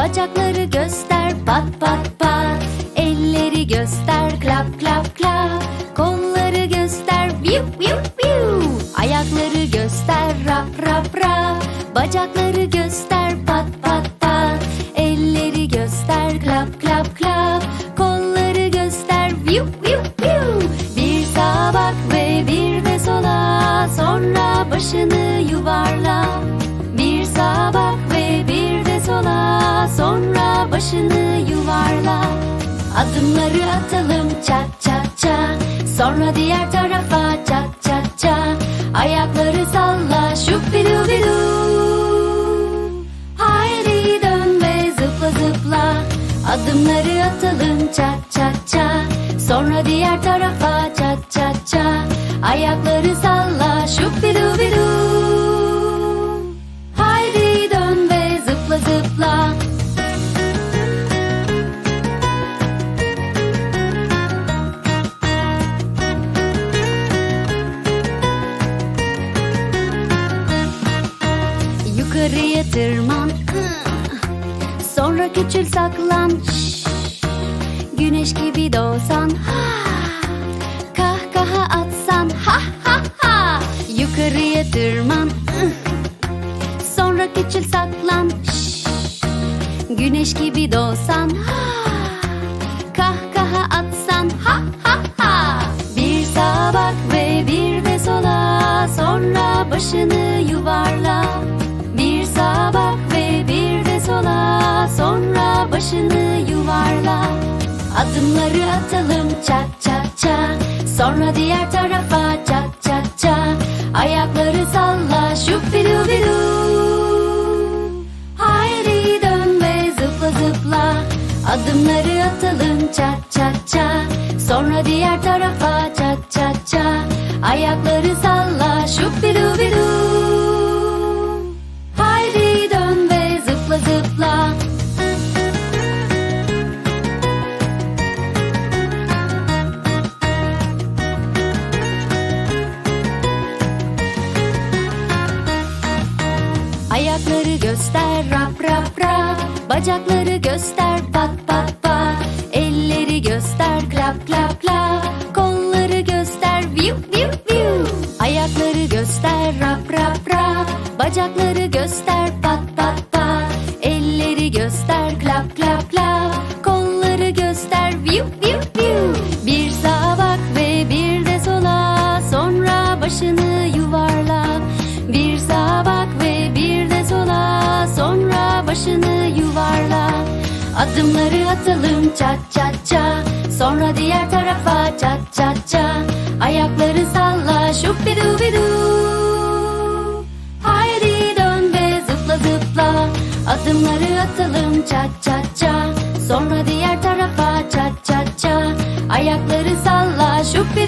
Bacakları göster pat pat pat. Elleri göster klap klap klap. Kolları göster viu viu viu Ayakları göster rap rap rap. Bacakları göster pat pat pat. Elleri göster klap klap klap. Kolları göster viu viu viu Bir sağa bak ve bir de sola. Sonra başını yuvarla. Başını yuvarla. Adımları atalım çat çat çat. Sonra diğer tarafa çat çat çat. Ayakları salla şupidubidu. Haydi dön ve zıpla zıpla. Adımları atalım çat çat çat. Sonra diğer tarafa çat çat çat. Ayakları salla Yukarıya tırman Sonra küçül saklan. Güneş gibi doğsan ha. Kahkaha atsan ha ha ha Yukarıya tırman Sonra küçül saklan. Güneş gibi doğsan ha. Başını yuvarla. Adımları atalım çat çat çat. Sonra diğer tarafa çat çat çat. Ayakları salla şupidubidu Haydi dön ve zıpla zıpla. Adımları atalım çat çat çat. Sonra diğer tarafa çat çat çat. Ayakları salla şupidubidu Haydi Ayakları göster rap rap rap. Bacakları göster pat pat pat. Elleri göster klap klap klap Kolları göster viu viu viu Ayakları göster rap rap rap. Bacakları göster pat pat pat. Elleri göster klap klap klap Kolları göster viu viu başını yuvarla. Adımları atalım çat çat çat. Sonra diğer tarafa çat çat çat. Ayakları salla şubidu bidu Haydi dön ve zıpla zıpla. Adımları atalım çat çat çat. Sonra diğer tarafa çat çat çat. Ayakları salla şubidu